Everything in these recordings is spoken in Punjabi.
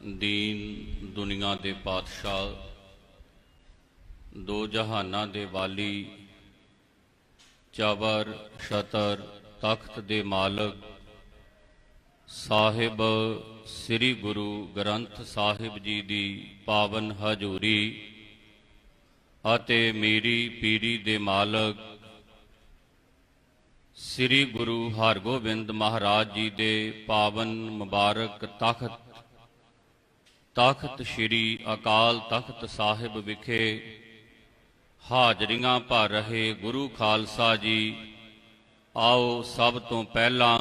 ਦੀਨ ਦੁਨੀਆ ਦੇ ਪਾਤਸ਼ਾਹ, ਦੋ ਜਹਾਨਾਂ ਦੇ ਵਾਲੀ, ਚਵਰ, ਸ਼ਤਰ, ਤਖਤ ਦੇ ਮਾਲਕ, ਸਾਹਿਬ ਸ੍ਰੀ ਗੁਰੂ ਗ੍ਰੰਥ ਸਾਹਿਬ ਜੀ ਦੀ ਪਾਵਨ ਹਜ਼ੂਰੀ ਅਤੇ ਮੇਰੀ ਪੀਰੀ ਦੇ ਮਾਲਕ, ਸ੍ਰੀ ਗੁਰੂ ਹਰਗੋਬਿੰਦ ਮਹਾਰਾਜ ਜੀ ਦੇ ਪਾਵਨ ਮੁਬਾਰਕ ਤਖਤ ਤਖਤ ਸ੍ਰੀ ਅਕਾਲ ਤਖਤ ਸਾਹਿਬ ਵਿਖੇ ਹਾਜ਼ਰੀਆਂ ਭਰ ਰਹੇ ਗੁਰੂ ਖਾਲਸਾ ਜੀ, ਆਓ ਸਭ ਤੋਂ ਪਹਿਲਾਂ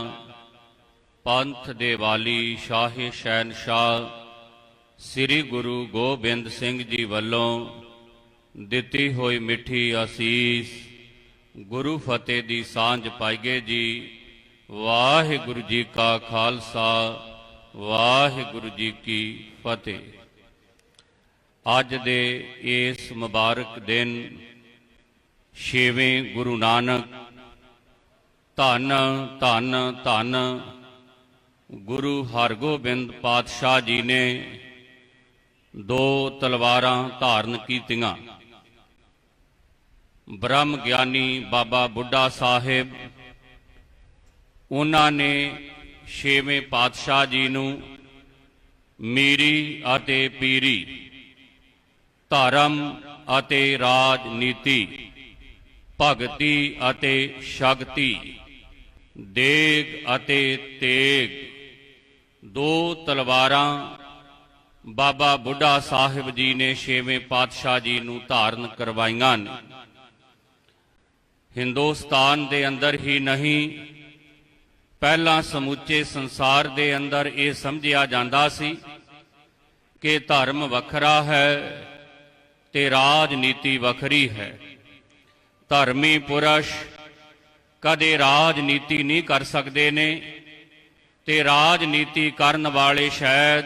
ਪੰਥ ਦੇ ਵਾਲੀ ਸ਼ਾਹੀ ਸ਼ਹਿਨਸ਼ਾਹ ਸ੍ਰੀ ਗੁਰੂ ਗੋਬਿੰਦ ਸਿੰਘ ਜੀ ਵੱਲੋਂ ਦਿੱਤੀ ਹੋਈ ਮਿੱਠੀ ਅਸੀਸ ਗੁਰੂ ਫਤਿਹ ਦੀ ਸਾਂਝ ਪਾਈਏ ਜੀ। ਵਾਹਿਗੁਰੂ ਜੀ ਕਾ ਖਾਲਸਾ। ਵਾਹਿਗੁਰੂ ਜੀ ਕੀ ਫਤਿਹ। ਅੱਜ ਦੇ ਇਸ ਮੁਬਾਰਕ ਦਿਨ ਛੇਵੇਂ ਗੁਰੂ ਨਾਨਕ ਧੰਨ ਧੰਨ ਧੰਨ ਗੁਰੂ ਹਰਗੋਬਿੰਦ ਪਾਤਸ਼ਾਹ ਜੀ ਨੇ ਦੋ ਤਲਵਾਰਾਂ ਧਾਰਨ ਕੀਤੀਆਂ। ਬ੍ਰਹਮ ਗਿਆਨੀ ਬਾਬਾ ਬੁੱਢਾ ਸਾਹਿਬ, ਉਹਨਾਂ ਨੇ ਛੇਵੇਂ ਪਾਤਸ਼ਾਹ ਜੀ ਨੂੰ ਮੀਰੀ ਅਤੇ ਪੀਰੀ, ਧਰਮ ਅਤੇ ਰਾਜਨੀਤੀ, ਭਗਤੀ ਅਤੇ ਸ਼ਕਤੀ, ਦੇਗ ਅਤੇ ਤੇਗ, ਦੋ ਤਲਵਾਰਾਂ ਬਾਬਾ ਬੁੱਢਾ ਸਾਹਿਬ ਜੀ ਨੇ ਛੇਵੇਂ ਪਾਤਸ਼ਾਹ ਜੀ ਨੂੰ ਧਾਰਨ ਕਰਵਾਈਆਂ ਨੇ। ਹਿੰਦੁਸਤਾਨ ਦੇ ਅੰਦਰ ਹੀ ਨਹੀਂ ਪਹਿਲਾਂ ਸਮੁੱਚੇ ਸੰਸਾਰ ਦੇ ਅੰਦਰ ਇਹ ਸਮਝਿਆ ਜਾਂਦਾ ਸੀ ਕਿ ਧਰਮ ਵੱਖਰਾ ਹੈ ਤੇ ਰਾਜਨੀਤੀ ਵੱਖਰੀ ਹੈ। ਧਰਮੀ ਪੁਰਸ਼ ਕਦੇ ਰਾਜਨੀਤੀ ਨਹੀਂ ਕਰ ਸਕਦੇ ਨੇ ਤੇ ਰਾਜਨੀਤੀ ਕਰਨ ਵਾਲੇ ਸ਼ਾਇਦ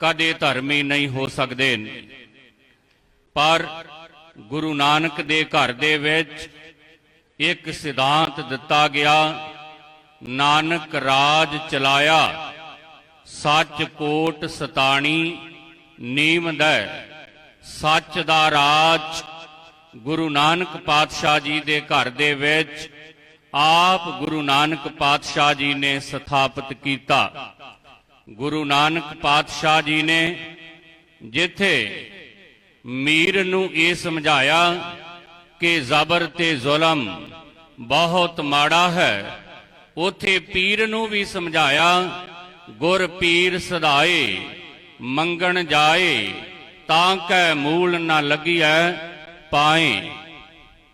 ਕਦੇ ਧਰਮੀ ਨਹੀਂ ਹੋ ਸਕਦੇ ਨੇ। ਪਰ ਗੁਰੂ ਨਾਨਕ ਦੇ ਘਰ ਦੇ ਵਿੱਚ ਇੱਕ ਸਿਧਾਂਤ ਦਿੱਤਾ ਗਿਆ ਨਾਨਕ ਰਾਜ ਚਲਾਇਆ, ਸੱਚ ਕੋਟ ਸਤਾਣੀ ਨੀਮਦੈ ਸੱਚ ਦਾ ਰਾਜ ਗੁਰੂ ਨਾਨਕ ਪਾਤਸ਼ਾਹ ਜੀ ਦੇ ਘਰ ਦੇ ਵਿੱਚ, ਆਪ ਗੁਰੂ ਨਾਨਕ ਪਾਤਸ਼ਾਹ ਜੀ ਨੇ ਸਥਾਪਿਤ ਕੀਤਾ। ਗੁਰੂ ਨਾਨਕ ਪਾਤਸ਼ਾਹ ਜੀ ਨੇ ਜਿੱਥੇ ਮੀਰ ਨੂੰ ਇਹ ਸਮਝਾਇਆ ਕਿ ਜ਼ਬਰ ਤੇ ਜ਼ੁਲਮ ਬਹੁਤ ਮਾੜਾ ਹੈ ਉਥੇ ਪੀਰ ਨੂੰ ਵੀ ਸਮਝਾਇਆ, ਗੁਰ ਪੀਰ ਸਦਾਏ, ਮੰਗਣ ਜਾਏ, ਤਾਂ ਕੈ ਮੂਲ ਨਾ ਲੱਗੀਐ ਪਾਏ।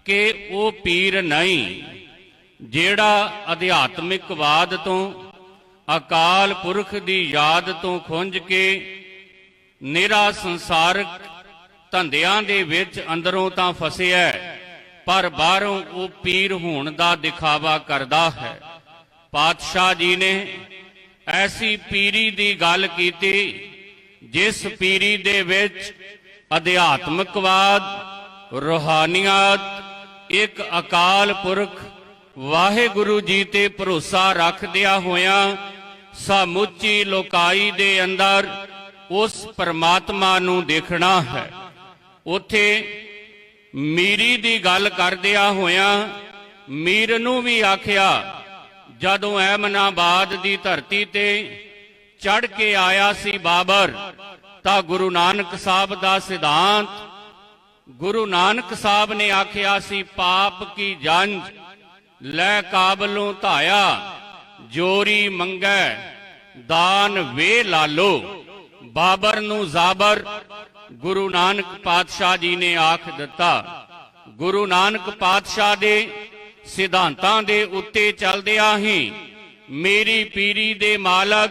ਕਿ ਉਹ ਪੀਰ ਨਹੀਂ, ਜਿਹੜਾ ਅਧਿਆਤਮਿਕਵਾਦ ਤੋਂ, ਅਕਾਲ ਪੁਰਖ ਦੀ ਯਾਦ ਤੋਂ ਖੁੰਝ ਕੇ ਨਿਰਾ ਸੰਸਾਰਕ ਧੰਦਿਆਂ ਦੇ ਵਿੱਚ ਅੰਦਰੋਂ ਤਾਂ ਫਸਿਆ ਪਰ ਬਾਹਰੋਂ ਉਹ ਪੀਰ ਹੋਣ ਦਾ ਦਿਖਾਵਾ ਕਰਦਾ ਹੈ। ਪਾਤਸ਼ਾਹ ਜੀ ਨੇ ਐਸੀ ਪੀਰੀ ਦੀ ਗੱਲ ਕੀਤੀ, ਜਿਸ ਪੀਰੀ ਦੇ ਵਿੱਚ ਅਧਿਆਤਮਕਵਾਦ, ਰੋਹਾਨੀਅਤ, ਇੱਕ ਅਕਾਲ ਪੁਰਖ ਵਾਹਿਗੁਰੂ ਜੀ ਤੇ ਭਰੋਸਾ ਰੱਖਦਿਆਂ ਹੋਇਆਂ ਸਮੁੱਚੀ ਲੋਕਾਈ ਦੇ ਅੰਦਰ ਉਸ ਪਰਮਾਤਮਾ ਨੂੰ ਦੇਖਣਾ ਹੈ। ਉਥੇ ਮੀਰੀ ਦੀ ਗੱਲ ਕਰਦਿਆਂ ਹੋਇਆਂ ਮੀਰ ਨੂੰ ਵੀ ਆਖਿਆ ਜਦੋਂ ਐਮਨਾਬਾਦ ਦੀ ਧਰਤੀ ਤੇ ਚੜ ਕੇ ਆਇਆ ਸੀ ਬਾਬਰ, ਤਾਂ ਗੁਰੂ ਨਾਨਕ ਸਾਹਿਬ ਦਾ ਸਿਧਾਂਤ, ਗੁਰੂ ਨਾਨਕ ਸਾਹਿਬ ਨੇ ਆਖਿਆ ਸੀ, ਪਾਪ ਕੀ ਜੰਜ? ਲੈ ਕਾਬਲੋਂ ਧਾਇਆ, ਜੋਰੀ ਮੰਗੈ, ਦਾਨ ਵੇ ਲਾਲੋ। ਬਾਬਰ ਨੂੰ ਜ਼ਾਬਰ ਗੁਰੂ ਨਾਨਕ ਪਾਤਸ਼ਾਹ ਜੀ ਨੇ ਆਖ ਦਿੱਤਾ। ਗੁਰੂ ਨਾਨਕ ਪਾਤਸ਼ਾਹ ਦੇ ਸਿਧਾਂਤਾਂ ਦੇ ਉੱਤੇ ਚੱਲਦਿਆਂ ਹੀ ਮੇਰੀ ਪੀਰੀ ਦੇ ਮਾਲਕ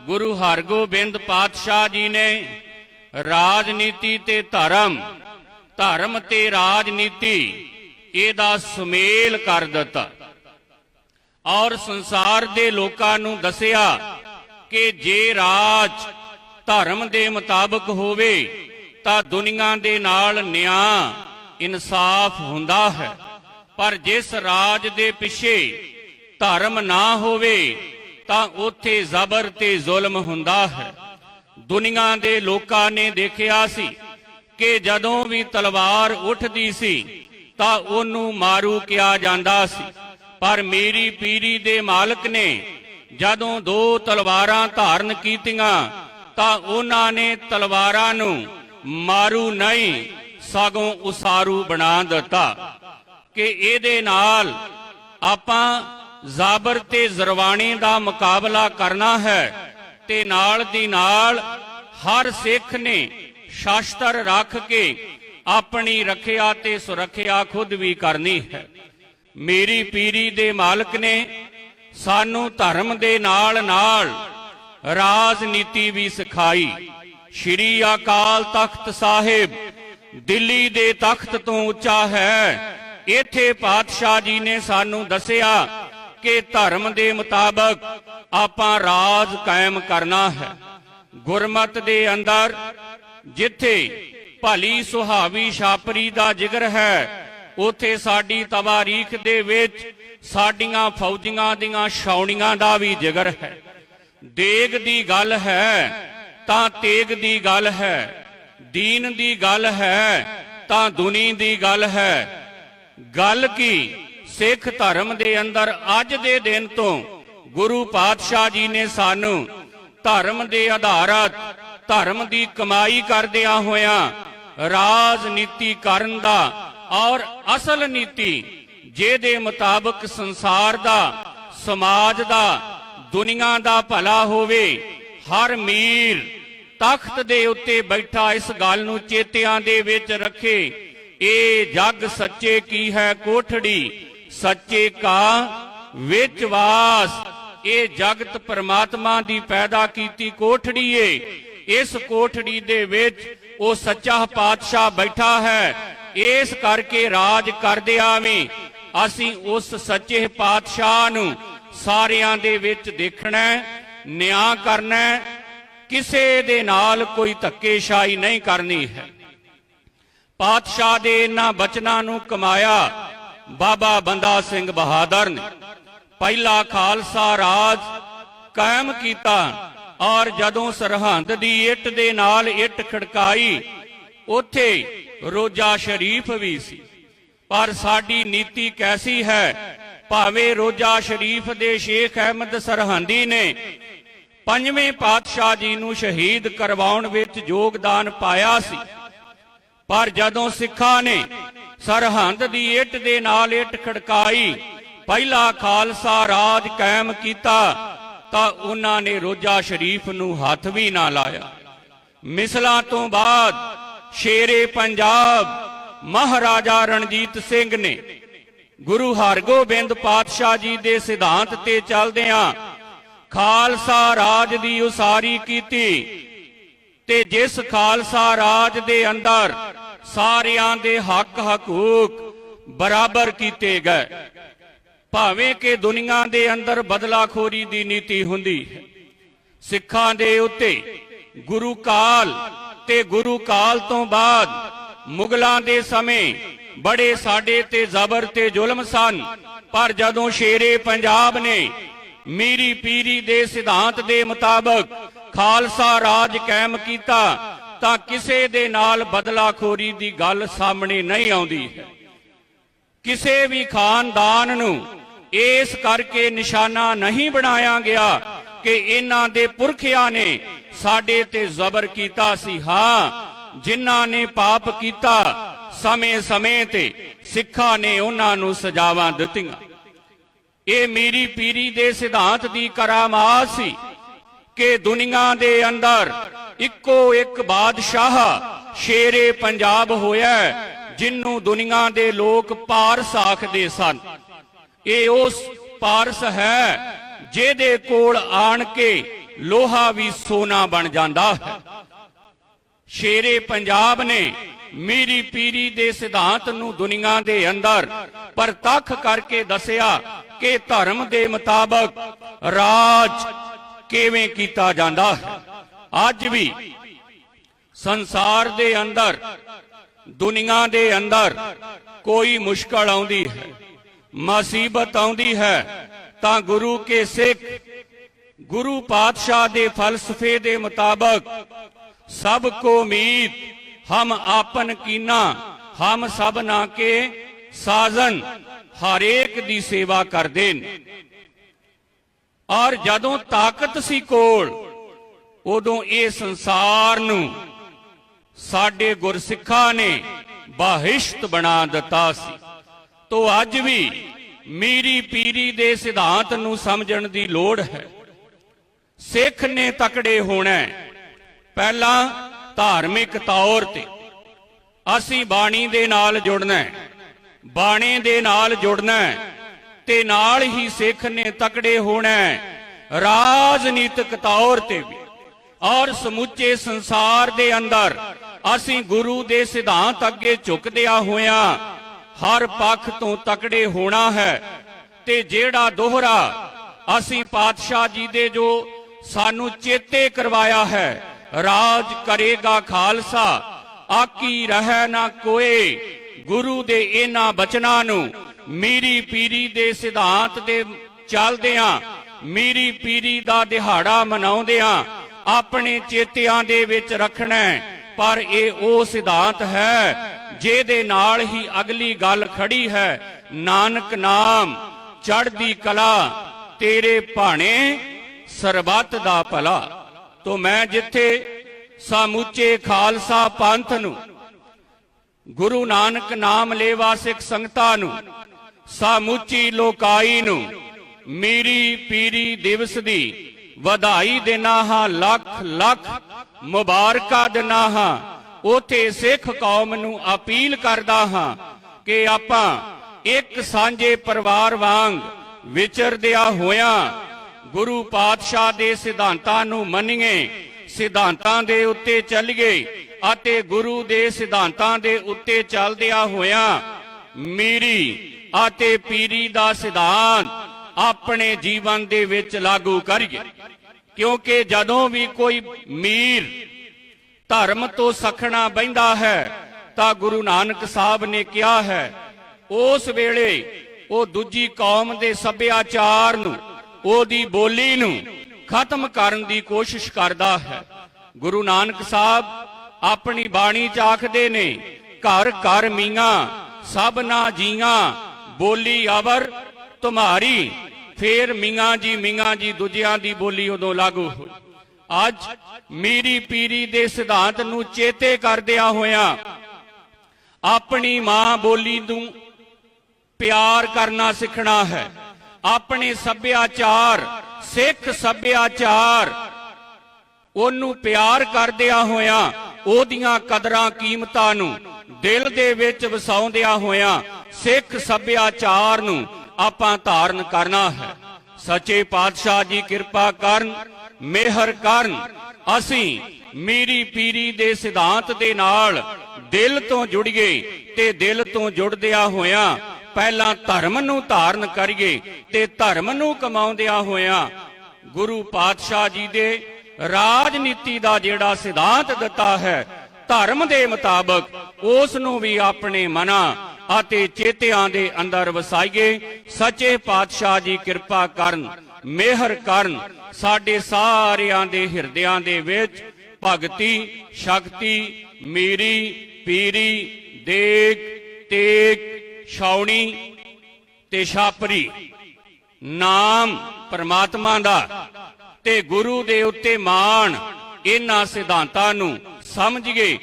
ਗੁਰੂ ਹਰਗੋਬਿੰਦ ਪਾਤਸ਼ਾਹ ਜੀ ਨੇ ਰਾਜਨੀਤੀ ਤੇ ਧਰਮ ਧਰਮ ਤੇ ਰਾਜਨੀਤੀ ਇਹਦਾ ਸੁਮੇਲ ਕਰ ਦਿੱਤਾ। ਔਰ ਸੰਸਾਰ ਦੇ ਲੋਕਾਂ ਨੂੰ ਦੱਸਿਆ ਕਿ ਜੇ ਰਾਜ ਧਰਮ ਦੇ ਮੁਤਾਬਕ ਹੋਵੇ ਤਾਂ ਦੁਨੀਆ ਦੇ ਨਾਲ ਨਿਆਂ, ਇਨਸਾਫ ਹੁੰਦਾ ਹੈ। ਪਰ ਜਿਸ ਰਾਜ ਦੇ ਪਿੱਛੇ ਧਰਮ ਨਾ ਹੋਵੇ, ਤਾਂ ਉੱਥੇ ਜ਼ਬਰ ਤੇ ਜ਼ੁਲਮ ਹੁੰਦਾ ਹੈ। ਦੁਨੀਆ ਦੇ ਲੋਕਾਂ ਨੇ ਦੇਖਿਆ ਸੀ ਕਿ ਜਦੋਂ ਵੀ ਤਲਵਾਰ ਉੱਠਦੀ ਸੀ, ਤਾਂ ਉਹਨੂੰ ਮਾਰੂ ਕਿਹਾ ਜਾਂਦਾ ਸੀ। ਪਰ ਮੇਰੀ ਪੀਰੀ ਦੇ ਮਾਲਕ ਨੇ ਜਦੋਂ ਦੋ ਤਲਵਾਰਾਂ ਧਾਰਨ ਕੀਤੀਆਂ, ਤਾਂ ਉਹਨਾਂ ਨੇ ਤਲਵਾਰਾਂ ਨੂੰ ਮਾਰੂ ਨਹੀਂ, ਸਗੋਂ ਉਸਾਰੂ ਬਣਾ ਦਿੱਤਾ। ਕਿ ਇਹਦੇ ਨਾਲ ਆਪਾਂ ਜ਼ਾਬਰ ਤੇ ਜ਼ਰਵਾਣੀ ਦਾ ਮੁਕਾਬਲਾ ਕਰਨਾ ਹੈ ਤੇ ਨਾਲ ਦੀ ਨਾਲ ਹਰ ਸਿੱਖ ਨੇ ਸ਼ਾਸਤਰ ਰੱਖ ਕੇ ਆਪਣੀ ਰੱਖਿਆ ਤੇ ਸੁਰੱਖਿਆ ਖੁਦ ਵੀ ਕਰਨੀ ਹੈ। ਮੇਰੀ ਪੀਰੀ ਦੇ ਮਾਲਕ ਨੇ ਸਾਨੂੰ ਧਰਮ ਦੇ ਨਾਲ ਨਾਲ ਰਾਜਨੀਤੀ ਵੀ ਸਿਖਾਈ। ਸ਼੍ਰੀ ਅਕਾਲ ਤਖਤ ਸਾਹਿਬ ਦਿੱਲੀ ਦੇ ਤਖਤ ਤੋਂ ਉੱਚਾ ਹੈ। ਇੱਥੇ ਪਾਤਸ਼ਾਹ ਜੀ ਨੇ ਸਾਨੂੰ ਦੱਸਿਆ ਕਿ ਧਰਮ ਦੇ ਮੁਤਾਬਕ ਆਪਾਂ ਰਾਜ ਕਾਇਮ ਕਰਨਾ ਹੈ। ਗੁਰਮਤ ਦੇ ਅੰਦਰ ਜਿੱਥੇ ਭਲੀ, ਸੁਹਾਵੀ, ਛਾਪਰੀ ਦਾ ਜਿਗਰ ਹੈ, ਉਥੇ ਸਾਡੀ ਤਵਾਰੀਖ ਦੇ ਵਿੱਚ ਸਾਡੀਆਂ ਫੌਜੀਆਂ ਦੀਆਂ ਛਾਉਣੀਆਂ ਦਾ ਵੀ ਜਿਗਰ ਹੈ। ਦੇਗ ਦੀ ਗੱਲ ਹੈ, ਤਾਂ ਤੇਗ ਦੀ ਗੱਲ ਹੈ, ਦੀਨ ਦੀ ਗੱਲ ਹੈ, ਤਾਂ ਦੁਨੀ ਦੀ ਗੱਲ ਹੈ ਗੱਲ ਕੀ? ਸਿੱਖ ਧਰਮ ਦੇ ਅੰਦਰ ਅੱਜ ਦੇ ਦਿਨ ਤੋਂ ਗੁਰੂ ਪਾਤਸ਼ਾਹ ਜੀ ਨੇ ਸਾਨੂੰ ਧਰਮ ਦੇ ਆਧਾਰਤ ਧਰਮ ਦੀ ਕਮਾਈ ਕਰਦਿਆਂ ਹੋਇਆਂ ਰਾਜਨੀਤੀ ਕਰਨ ਦਾ ਔਰ ਅਸਲ ਨੀਤੀ ਜਿਹਦੇ ਮੁਤਾਬਕ ਸੰਸਾਰ ਦਾ, ਸਮਾਜ ਦਾ, ਦੁਨੀਆ ਦਾ ਭਲਾ ਹੋਵੇ, ਹਰ ਮੀਰ ਤਖਤ ਦੇ ਉੱਤੇ ਬੈਠਾ ਇਸ ਗੱਲ ਨੂੰ ਚੇਤਿਆਂ ਦੇ ਵਿੱਚ ਰੱਖੇ ਇਹ ਜਗ ਸੱਚੇ ਕੀ ਹੈ ਕੋਠੜੀ? ਸੱਚੇ ਕਾ ਵਿੱਚ ਵਾਸ। ਇਹ ਜਗਤ ਪਰਮਾਤਮਾ ਦੀ ਪੈਦਾ ਕੀਤੀ ਕੋਠੜੀ ਏ। ਇਸ ਕੋਠੜੀ ਦੇ ਵਿੱਚ ਉਹ ਸੱਚਾ ਪਾਤਸ਼ਾਹ ਬੈਠਾ ਹੈ। ਇਸ ਕਰਕੇ ਰਾਜ ਕਰਦੇ ਆਵੇਂ। ਅਸੀਂ ਉਸ ਸੱਚੇ ਪਾਤਸ਼ਾਹ ਨੂੰ ਸਾਰਿਆਂ ਦੇ ਵਿੱਚ ਦੇਖਣਾ ਨਿਆਂ ਕਰਨਾ ਕਿਸੇ ਦੇ ਨਾਲ ਕੋਈ ਧੱਕੇਸ਼ਾਹੀ ਨਹੀਂ ਕਰਨੀ ਹੈ। ਪਾਤਸ਼ਾਹ ਦੇ ਇਹਨਾਂ ਬਚਨਾਂ ਨੂੰ ਕਮਾਇਆ ਬਾਬਾ ਬੰਦਾ ਸਿੰਘ ਬਹਾਦਰ ਨੇ। ਪਹਿਲਾ ਖਾਲਸਾ ਰਾਜ ਕਾਇਮ ਕੀਤਾ ਔਰ ਜਦੋਂ ਸਰਹੰਦ ਦੀ ਇੱਟ ਦੇ ਨਾਲ ਇੱਟ ਖੜਕਾਈ, ਉੱਥੇ ਰੋਜਾ ਸ਼ਰੀਫ ਵੀ ਸੀ। ਪਰ ਸਾਡੀ ਨੀਤੀ ਕੈਸੀ ਹੈ? ਭਾਵੇਂ ਰੋਜਾ ਸ਼ਰੀਫ ਦੇ ਸ਼ੇਖ ਅਹਿਮਦ ਸਰਹੰਦੀ ਨੇ ਪੰਜਵੇਂ ਪਾਤਸ਼ਾਹ ਜੀ ਨੂੰ ਸ਼ਹੀਦ ਕਰਵਾਉਣ ਵਿੱਚ ਯੋਗਦਾਨ ਪਾਇਆ ਸੀ। ਪਰ ਜਦੋਂ ਸਿੱਖਾਂ ਨੇ ਸਰਹੰਦ ਦੀ ਇੱਟ ਦੇ ਨਾਲ ਇੱਟ ਖੜਕਾਈ, ਪਹਿਲਾ ਖਾਲਸਾ ਰਾਜ ਕਾਇਮ ਕੀਤਾ, ਤਾਂ ਉਹਨਾਂ ਨੇ ਰੋਜਾ ਸ਼ਰੀਫ ਨੂੰ ਹੱਥ ਵੀ ਨਾ ਲਾਇਆ। ਮਿਸਲਾਂ ਤੋਂ ਬਾਅਦ ਸ਼ੇਰੇ ਪੰਜਾਬ ਮਹਾਰਾਜਾ ਰਣਜੀਤ ਸਿੰਘ ਨੇ ਗੁਰੂ ਹਰਗੋਬਿੰਦ ਪਾਤਸ਼ਾਹ ਜੀ ਦੇ ਸਿਧਾਂਤ ਤੇ ਚੱਲਦਿਆਂ ਖਾਲਸਾ ਰਾਜ ਦੀ ਉਸਾਰੀ ਕੀਤੀ। ਤੇ ਜਿਸ ਖਾਲਸਾ ਰਾਜ ਦੇ ਅੰਦਰ ਸਾਰਿਆਂ ਦੇ ਹੱਕ ਹਕੂਕ ਬਰਾਬਰ ਕੀਤੇ ਗਏ। ਭਾਵੇਂ ਕਿ ਦੁਨੀਆ ਦੇ ਅੰਦਰ ਬਦਲਾਖੋਰੀ ਦੀ ਨੀਤੀ ਹੁੰਦੀ ਹੈ, ਸਿੱਖਾਂ ਦੇ ਉੱਤੇ ਗੁਰੂ ਕਾਲ ਤੇ ਗੁਰੂ ਕਾਲ ਤੋਂ ਬਾਅਦ ਮੁਗਲਾਂ ਦੇ ਸਮੇਂ ਬੜੇ ਸਾਡੇ ਤੇ ਜ਼ਬਰ ਤੇ ਜ਼ੁਲਮ ਸਨ, ਪਰ ਜਦੋਂ ਸ਼ੇਰੇ ਪੰਜਾਬ ਨੇ ਮੀਰੀ ਪੀਰੀ ਦੇ ਸਿਧਾਂਤ ਦੇ ਮੁਤਾਬਕ ਖਾਲਸਾ ਰਾਜ ਕਾਇਮ ਕੀਤਾ, ਤਾਂ ਕਿਸੇ ਦੇ ਨਾਲ ਬਦਲਾਖੋਰੀ ਦੀ ਗੱਲ ਸਾਹਮਣੇ ਨਹੀਂ ਆਉਂਦੀ। ਹੈ ਕਿਸੇ ਵੀ ਖਾਨਦਾਨ ਨੂੰ ਇਸ ਕਰਕੇ ਨਿਸ਼ਾਨਾ ਨਹੀਂ ਬਣਾਇਆ ਗਿਆ ਕਿ ਇਹਨਾਂ ਦੇ ਪੁਰਖਿਆਂ ਨੇ ਸਾਡੇ ਤੇ ਜ਼ਬਰ ਕੀਤਾ ਸੀ। ਹਾਂ, ਜਿਨ੍ਹਾਂ ਨੇ ਪਾਪ ਕੀਤਾ, ਸਮੇਂ-ਸਮੇਂ ਤੇ ਸਿੱਖਾਂ ਨੇ ਉਹਨਾਂ ਨੂੰ ਸਜ਼ਾਵਾਂ ਦਿੱਤੀਆਂ। ਇਹ ਮੇਰੀ ਪੀਰੀ ਦੇ ਸਿਧਾਂਤ ਦੀ ਕਰਾਮਾਤ ਸੀ। ਕਿ ਦੁਨੀਆ ਦੇ ਅੰਦਰ ਇੱਕੋ ਇੱਕ ਬਾਦਸ਼ਾਹ ਸ਼ੇਰੇ ਪੰਜਾਬ ਹੋਇਆ ਹੈ, ਜਿਹਨੂੰ ਦੁਨੀਆ ਦੇ ਲੋਕ ਪਾਰਸ ਆਖਦੇ ਸਨ। ਇਹ ਉਸ ਪਾਰਸ ਹੈ ਜਿਹਦੇ ਕੋਲ ਆਣ ਕੇ ਲੋਹਾ ਵੀ ਸੋਨਾ ਬਣ ਜਾਂਦਾ ਹੈ। ਸ਼ੇਰੇ ਪੰਜਾਬ ਨੇ ਮੀਰੀ ਪੀਰੀ ਦੇ ਸਿਧਾਂਤ ਨੂੰ ਦੁਨੀਆ ਦੇ ਅੰਦਰ ਪ੍ਰਤੱਖ ਕਰਕੇ ਦੱਸਿਆ ਕਿ ਧਰਮ ਦੇ ਮੁਤਾਬਕ ਰਾਜ ਕਿਵੇਂ ਕੀਤਾ ਜਾਂਦਾ? ਹੈ ਅੱਜ ਵੀ ਸੰਸਾਰ ਦੇ ਅੰਦਰ, ਦੁਨੀਆ ਦੇ ਅੰਦਰ ਕੋਈ ਮੁਸ਼ਕਲ ਆਉਂਦੀ ਹੈ, ਮੁਸੀਬਤ ਆਉਂਦੀ ਹੈ, ਤਾਂ ਗੁਰੂ ਕੇ ਸਿੱਖ, ਗੁਰੂ ਪਾਤਸ਼ਾਹ ਦੇ ਫਲਸਫੇ ਦੇ ਮੁਤਾਬਕ ਸਭ ਕੋ ਉਮੀਦ, ਹਮ ਆਪਨ ਕੀਨਾ, ਹਮ ਸਭ ਨਾ ਕੇ ਸਾਜਨ ਹਰੇਕ ਦੀ ਸੇਵਾ ਕਰਦੇ ਨੇ। ਔਰ ਜਦੋਂ ਤਾਕਤ ਸੀ ਕੋਲ, ਉਦੋਂ ਇਹ ਸੰਸਾਰ ਨੂੰ ਸਾਡੇ ਗੁਰਸਿੱਖਾਂ ਨੇ ਬਾਹਿਸ਼ਤ ਬਣਾ ਦਿੱਤਾ ਸੀ। ਤੋ ਅੱਜ ਵੀ ਮੀਰੀ ਪੀਰੀ ਦੇ ਸਿਧਾਂਤ ਨੂੰ ਸਮਝਣ ਦੀ ਲੋੜ ਹੈ। ਸਿੱਖ ਨੇ ਤਕੜੇ ਹੋਣਾ ਪਹਿਲਾਂ ਧਾਰਮਿਕ ਤੌਰ ਤੇ ਅਸੀਂ ਬਾਣੀ ਦੇ ਨਾਲ ਜੁੜਨਾ ਹੈ। ਬਾਣੇ ਦੇ ਨਾਲ ਜੁੜਨਾ ਹੈ। ਤੇ ਨਾਲ ਹੀ ਸਿੱਖ ਨੇ ਤਕੜੇ ਹੋਣਾ ਰਾਜਨੀਤਿਕ ਤੌਰ ਤੇ ਵੀ। ਔਰ ਸਮੁੱਚੇ ਸੰਸਾਰ ਦੇ ਅੰਦਰ ਅਸੀਂ ਗੁਰੂ ਦੇ ਸਿਧਾਂਤ ਅੱਗੇ ਝੁਕਦਿਆਂ ਹੋਇਆਂ ਹਰ ਪੱਖ ਤੋਂ ਤਕੜੇ ਹੋਣਾ ਹੈ। ਤੇ ਜਿਹੜਾ ਦੋਹਰਾ ਅਸੀਂ ਪਾਤਸ਼ਾਹ ਜੀ ਦੇ ਜੋ ਸਾਨੂੰ ਚੇਤੇ ਕਰਵਾਇਆ ਹੈ, ਰਾਜ ਕਰੇਗਾ ਖਾਲਸਾ, ਆਕੀ ਰਹਿ ਨਾ ਕੋਏ, ਗੁਰੂ ਦੇ ਇਹਨਾਂ ਬਚਨਾਂ ਨੂੰ ਮੀਰੀ ਪੀਰੀ ਦੇ ਸਿਧਾਂਤ ਦੇ ਚੱਲਦਿਆਂ, ਮੀਰੀ ਪੀਰੀ ਦਾ ਦਿਹਾੜਾ ਮਨਾਉਂਦਿਆਂ ਆਪਣੇ ਚੇਤਿਆਂ ਦੇ ਵਿੱਚ ਰੱਖਣਾ ਪਰ ਇਹ ਉਹ ਸਿਧਾਂਤ ਹੈ ਜਿਹਦੇ ਨਾਲ ਹੀ ਅਗਲੀ ਗੱਲ ਖੜੀ ਹੈ। ਨਾਨਕ ਨਾਮ, ਚੜ੍ਹਦੀ ਕਲਾ, ਤੇਰੇ ਭਾਣੇ ਸਰਬੱਤ ਦਾ ਭਲਾ। ਤੋ ਮੈਂ ਜਿੱਥੇ ਸਮੁੱਚੇ ਖਾਲਸਾ ਪੰਥ ਨੂੰ, ਗੁਰੂ ਨਾਨਕ ਨਾਮ ਲੇਵਾ ਸਿੱਖ ਸੰਗਤਾਂ ਨੂੰ ਸਮੁੱਚੀ ਲੋਕਾਈ ਨੂੰ ਮੀਰੀ ਪੀਰੀ ਦਿਵਸ ਦੀ ਵਧਾਈ ਦੇਣਾ ਹਾਂ ਲੱਖ ਲੱਖ ਮੁਬਾਰਕਾਂ ਦੇਣਾ ਹਾਂ ਉਥੇ ਸਿੱਖ ਕੌਮ ਨੂੰ ਅਪੀਲ ਕਰਦਾ ਹਾਂ ਕਿ ਆਪਾਂ ਇੱਕ ਸਾਂਝੇ ਪਰਿਵਾਰ ਵਾਂਗ ਵਿਚਰਦਿਆਂ ਹੋਇਆ ਗੁਰੂ ਪਾਤਸ਼ਾਹ ਦੇ ਸਿਧਾਂਤਾਂ ਨੂੰ ਮੰਨੀਏ, ਸਿਧਾਂਤਾਂ ਦੇ ਉੱਤੇ ਚੱਲੀਏ ਅਤੇ ਗੁਰੂ ਦੇ ਸਿਧਾਂਤਾਂ ਦੇ ਉੱਤੇ ਚੱਲਦਿਆਂ ਹੋਇਆ ਮੀਰੀ ਅਤੇ ਪੀਰੀ ਦਾ ਸਿਧਾਂਤ ਆਪਣੇ ਜੀਵਨ ਦੇ ਵਿੱਚ ਲਾਗੂ ਕਰੀਏ। ਕਿਉਂਕਿ ਜਦੋਂ ਵੀ ਕੋਈ ਮੀਰ ਧਰਮ ਤੋਂ ਸਖਣਾ ਬੈਂਦਾ ਹੈ, ਤਾਂ ਗੁਰੂ ਨਾਨਕ ਸਾਹਿਬ ਨੇ ਕਿਹਾ ਹੈ, ਉਸ ਵੇਲੇ ਉਹ ਦੂਜੀ ਕੌਮ ਦੇ ਸੱਭਿਆਚਾਰ ਨੂੰ, ਉਹਦੀ ਬੋਲੀ ਨੂੰ ਖਤਮ ਕਰਨ ਦੀ ਕੋਸ਼ਿਸ਼ ਕਰਦਾ ਹੈ। ਗੁਰੂ ਨਾਨਕ ਸਾਹਿਬ ਆਪਣੀ ਬਾਣੀ ਚ ਆਖਦੇ ਨੇ, ਘਰ ਘਰ ਮੀਆਂ, ਸਭ ਨਾ ਜੀਆਂ ਬੋਲੀ ਆਵਰ ਤੁਮਾਰੀ ਫੇਰ ਮੀਆਂ ਜੀ ਮੀਆਂ ਜੀ, ਦੂਜਿਆਂ ਦੀ ਬੋਲੀ ਉਦੋਂ ਲਾਗੂ ਹੋਈ। ਅੱਜ ਮੀਰੀ ਪੀਰੀ ਦੇ ਸਿਧਾਂਤ ਨੂੰ ਚੇਤੇ ਕਰਦਿਆਂ ਹੋਇਆਂ ਆਪਣੀ ਮਾਂ ਬੋਲੀ ਨੂੰ ਪਿਆਰ ਕਰਨਾ ਸਿੱਖਣਾ ਹੈ। ਆਪਣੇ ਸੱਭਿਆਚਾਰ, ਸਿੱਖ ਸੱਭਿਆਚਾਰ ਉਹਨੂੰ ਪਿਆਰ ਕਰਦਿਆਂ ਹੋਇਆਂ ਉਹਦੀਆਂ ਕਦਰਾਂ ਕੀਮਤਾਂ ਨੂੰ ਦਿਲ ਦੇ ਵਿੱਚ ਵਸਾਉਂਦਿਆਂ ਹੋਇਆਂ ਸਿੱਖ ਸੱਭਿਆਚਾਰ ਨੂੰ ਆਪਾਂ ਧਾਰਨ ਕਰਨਾ ਹੈ। ਸੱਚੇ ਪਾਤਸ਼ਾਹ ਜੀ ਕਿਰਪਾ ਕਰਨ, ਮਿਹਰ ਕਰਨ, ਅਸੀਂ ਮੀਰੀ ਪੀਰੀ ਦੇ ਸਿਧਾਂਤ ਦੇ ਨਾਲ ਦਿਲ ਤੋਂ ਜੁੜੀਏ ਤੇ ਦਿਲ ਤੋਂ ਜੁੜਦਿਆਂ ਹੋਇਆਂ ਪਹਿਲਾਂ ਧਰਮ ਨੂੰ ਧਾਰਨ ਕਰੀਏ ਤੇ ਧਰਮ ਨੂੰ ਕਮਾਉਂਦਿਆਂ ਹੋਇਆਂ ਗੁਰੂ ਪਾਤਸ਼ਾਹ ਜੀ ਦੇ ਰਾਜਨੀਤੀ ਦਾ ਜਿਹੜਾ ਸਿਧਾਂਤ ਦਿੱਤਾ ਹੈ, ਧਰਮ ਦੇ ਮੁਤਾਬਕ ਉਸ ਨੂੰ ਵੀ ਆਪਣੇ ਮਨਾਂ ਅਤੇ ਚੇਤਿਆਂ ਦੇ ਅੰਦਰ ਵਸਾਈਏ। ਸੱਚੇ ਪਾਤਸ਼ਾਹ ਜੀ ਕਿਰਪਾ ਕਰਨ, ਮਿਹਰ ਕਰਨ ਸਾਡੇ ਸਾਰਿਆਂ ਦੇ ਹਿਰਦਿਆਂ ਦੇ ਵਿੱਚ ਭਗਤੀ, ਸ਼ਕਤੀ, ਮੀਰੀ, ਪੀਰੀ, ਦੇਗ, ਤੇਗ, ਛਾਉਣੀ ਤੇ ਛਾਪਰੀ। ਨਾਮ ਪਰਮਾਤਮਾ ਦਾ ਤੇ ਗੁਰੂ ਦੇ ਉੱਤੇ ਮਾਣ ਇਹਨਾਂ ਸਿਧਾਂਤਾਂ ਨੂੰ ਸਮਝੀਏ।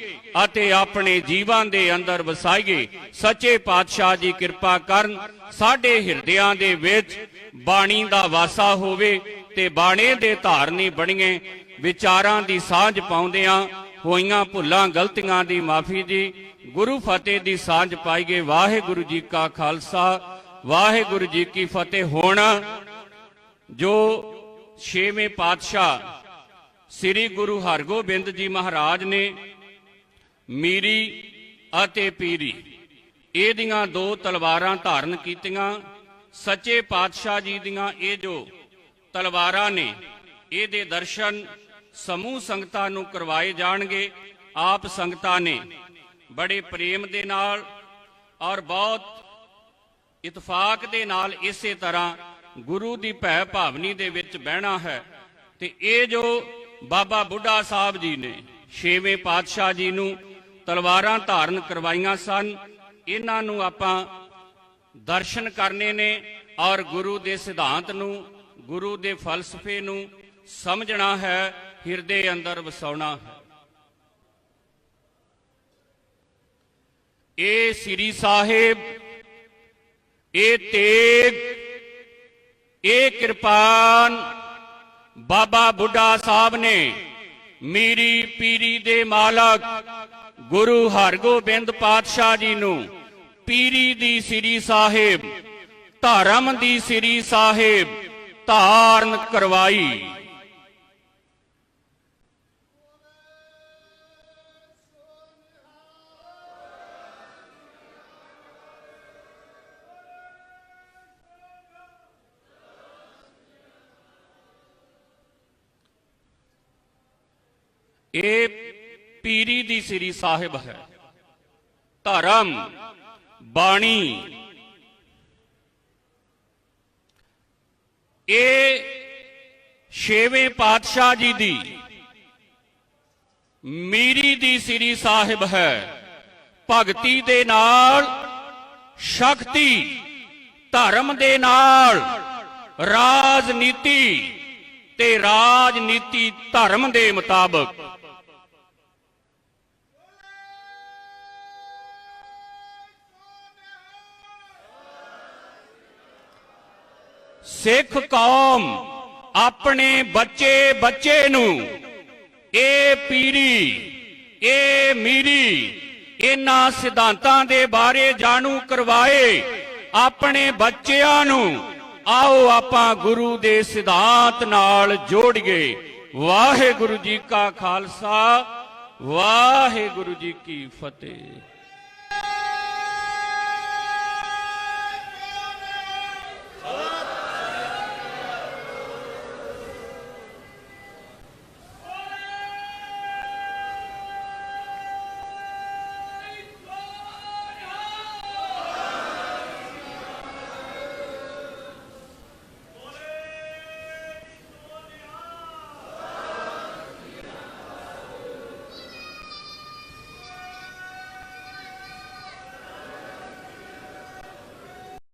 ਅਤੇ ਆਪਣੇ ਜੀਵਨ ਦੇ ਅੰਦਰ ਵਸਾਈਏ। ਸੱਚੇ ਪਾਤਸ਼ਾਹ ਜੀ ਕਿਰਪਾ ਕਰਨ ਸਾਡੇ ਹਿਰਦਿਆਂ ਦੇ ਵਿੱਚ ਬਾਣੀ ਦਾ ਵਾਸਾ ਹੋਵੇ ਤੇ ਬਾਣੇ ਦੇ ਧਾਰਨੀ ਬਣੀਏ। ਵਿਚਾਰਾਂ ਦੀ ਸਾਂਝ ਪਾਉਂਦਿਆਂ ਹੋਈਆਂ ਭੁੱਲਾਂ, ਗਲਤੀਆਂ ਦੀ ਮਾਫੀ ਜੀ ਗੁਰੂ ਫਤਿਹ ਦੀ ਸਾਂਝ ਪਾਈਏ। ਵਾਹਿਗੁਰੂ ਜੀ ਕਾ ਖਾਲਸਾ, ਵਾਹਿਗੁਰੂ ਜੀ ਕੀ ਫਤਿਹ। ਹੋਣਾ ਜੋ ਛੇਵੇਂ ਪਾਤਸ਼ਾਹ ਸ੍ਰੀ ਗੁਰੂ ਹਰਗੋਬਿੰਦ ਜੀ ਮਹਾਰਾਜ ਨੇ ਮੀਰੀ ਅਤੇ ਪੀਰੀ। ਇਹਦੀਆਂ ਦੋ ਤਲਵਾਰਾਂ ਧਾਰਨ ਕੀਤੀਆਂ। ਸੱਚੇ ਪਾਤਸ਼ਾਹ ਜੀ ਦੀਆਂ ਇਹ ਜੋ ਤਲਵਾਰਾਂ ਨੇ, ਇਹਦੇ ਦਰਸ਼ਨ ਸਮੂਹ ਸੰਗਤਾਂ ਨੂੰ ਕਰਵਾਏ ਜਾਣਗੇ, ਆਪ ਸੰਗਤਾਂ ਨੇ। ਬੜੇ ਪ੍ਰੇਮ ਦੇ ਨਾਲ ਔਰ ਬਹੁਤ ਇਤਫਾਕ ਦੇ ਨਾਲ ਇਸੇ ਤਰ੍ਹਾਂ ਗੁਰੂ ਦੀ ਭੈ ਭਾਵਨੀ ਦੇ ਵਿੱਚ ਬਹਿਣਾ ਹੈ। ਤੇ ਇਹ ਜੋ ਬਾਬਾ ਬੁੱਢਾ ਸਾਹਿਬ ਜੀ ਨੇ, ਛੇਵੇਂ ਪਾਤਸ਼ਾਹ ਜੀ ਨੂੰ ਤਲਵਾਰਾਂ ਧਾਰਨ ਕਰਵਾਈਆਂ ਸਨ। ਇਹਨਾਂ ਨੂੰ ਆਪਾਂ ਦਰਸ਼ਨ ਕਰਨੇ ਨੇ ਔਰ ਗੁਰੂ ਦੇ ਸਿਧਾਂਤ ਨੂੰ, ਗੁਰੂ ਦੇ ਫਲਸਫੇ ਨੂੰ ਸਮਝਣਾ ਹੈ, ਹਿਰਦੇ ਅੰਦਰ ਵਸਾਉਣਾ ਹੈ। ਇਹ ਸ੍ਰੀ ਸਾਹਿਬ ਇਹ ਤੇਗ ਇਹ ਕਿਰਪਾਨ, ਬਾਬਾ ਬੁੱਢਾ ਸਾਹਿਬ ਨੇ ਮੀਰੀ ਪੀਰੀ ਦੇ ਮਾਲਕ ਗੁਰੂ ਹਰਗੋਬਿੰਦ ਪਾਤਸ਼ਾਹ ਜੀ ਨੂੰ ਪੀਰੀ ਦੀ ਸ੍ਰੀ ਸਾਹਿਬ, ਧਰਮ ਦੀ ਸ੍ਰੀ ਸਾਹਿਬ ਧਾਰਨ ਕਰਵਾਈ। ਇਹ ਪੀਰੀ ਦੀ ਸ੍ਰੀ ਸਾਹਿਬ ਹੈ। ਧਰਮ, ਬਾਣੀ। ਇਹ ਛੇਵੇਂ ਪਾਤਸ਼ਾਹ ਜੀ ਦੀ ਮੀਰੀ ਦੀ ਸ੍ਰੀ ਸਾਹਿਬ ਹੈ। ਭਗਤੀ ਦੇ ਨਾਲ, ਸ਼ਕਤੀ, ਧਰਮ ਦੇ ਨਾਲ, ਰਾਜਨੀਤੀ ਤੇ ਰਾਜਨੀਤੀ ਧਰਮ ਦੇ ਮੁਤਾਬਕ ਸਿੱਖ ਕੌਮ ਆਪਣੇ ਬੱਚੇ ਬੱਚੇ ਨੂੰ ਇਹ ਪੀਰੀ ਇਹ ਮੀਰੀ, ਇਹਨਾਂ ਸਿਧਾਂਤਾਂ ਦੇ ਬਾਰੇ ਜਾਣੂ ਕਰਵਾਏ, ਆਪਣੇ ਬੱਚਿਆਂ ਨੂੰ ਆਓ ਆਪਾਂ ਗੁਰੂ ਦੇ ਸਿਧਾਂਤ ਨਾਲ ਜੋੜੀਏ। ਵਾਹਿਗੁਰੂ ਜੀ ਕਾ ਖਾਲਸਾ, ਵਾਹਿਗੁਰੂ ਜੀ ਕੀ ਫਤਿਹ।